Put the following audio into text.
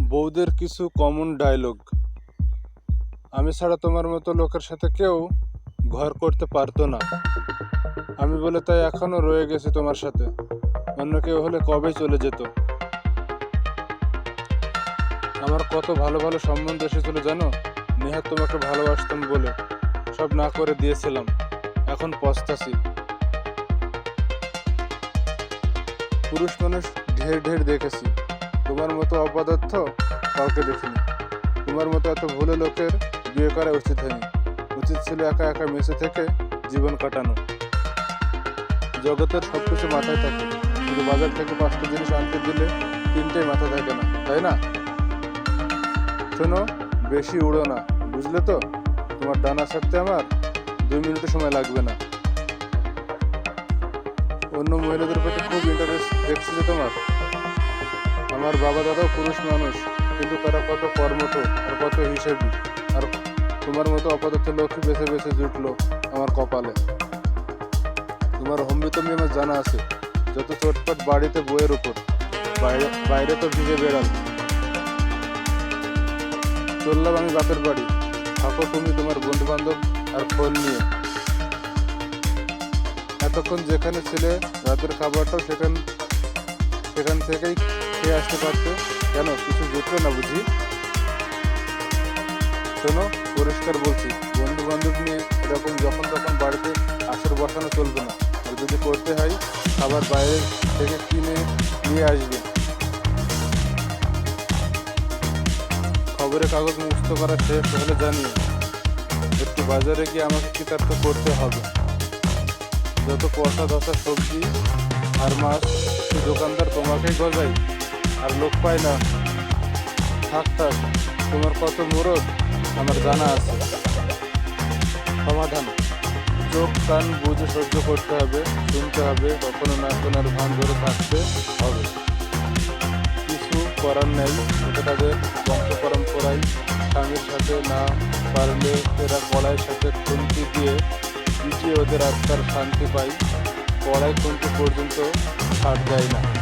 বউদের কিছু common dialogue আমি ছাড়া তোমার মতো লোকের সাথে কেউ ঘর করতে পারতো না। আমি বলে, তাই এখনও রয়ে গেছি তোমার সাথে। অন্য কেউ হলে কবে চলে যেত? আমার কত ভালো ভালো সম্বন্ধ এসেছিল জানো? নেহাত তোমাকে ভালোবাসতাম বলে সব না করে দিয়েছিলাম। এখন পস্তাছি। পুরুষ মানুষ ঢের ঢের দেখেছি। তোমার মতো অপদার্থ কাউকে দেখিনি। তোমার মতো এত ভুলে লোকের বিয়ে করা উচিত হয়নি। উচিত ছিল একা একা মেসে থেকে জীবন কাটানো। জগতের সব কিছু মাথায় থাকে। কিন্তু বাজার থেকে পাঁচটা জিনিস আনতে দিলে তিনটেই মাথা থাকে না, তাই না? শোনো, বেশি উড়ো না, বুঝলে তো? তোমার ডানা ছাড়তে আমার দুই মিনিটও সময় লাগবে না। অন্য মহিলাদের প্রতি খুব ইন্টারেস্ট দেখছি তোমার। আমার বাবা দাদাও পুরুষ মানুষ, কিন্তু তারা কত কর্মঠ আর কত হিসেবি। আর তোমার মতো অপদার্থ লক্ষ্য বেছে বেছে জুটলো আমার কপালে। তোমার হম্বিতম্বি আমার জানা আছে, যত চটপট বাড়িতে বইয়ের উপর। বাইরে বাইরে তো ভিজে বেড়াল। চললাম আমি বাপের বাড়ি। থাকো তুমি তোমার বন্ধু বান্ধব আর ফোন নিয়ে। এতক্ষণ যেখানে ছিলে, রাতের খাবারটাও সেখান সেখান থেকেই খেয়ে আসতে পারতে। কেন? কিছু জুটলো না বুঝি? শোনো, পরিষ্কার বলছি বন্ধু বান্ধব নিয়ে এরকম যখন তখন বাড়িতে আসর বসানো চলবে না। আর যদি করতে হয় খাবার বাইরে থেকে কিনে নিয়ে আসবে। খবরের কাগজ মুক্ত করা শেষ হলে জানিয়ে একটু বাজারে গিয়ে আমাকে কৃতার্থ করতে হবে। যত কষা ধসা সবজি আর মাছ দোকানদার তোমাকেই গজাই আর লোক পায় না। থাক থাক, তোমার কত মুরদ? আমার জানা আছে। সমাধান। চোখ, কান, বুঝে সহ্য করতে হবে, শুনতে হবে, কখনো না শোনার ভান ধরে থাকতে হবে। কিছু করার নেই এটা তাদের বংশ পরম্পরায় স্বামীর সাথে না পারলে এরা কড়াইয়ের সাথে খুন্তি দিয়ে পিটিয়ে ওদের আত্মার শান্তি পায়। কড়াই খুন্তি পর্যন্ত ছাড় দেয় না।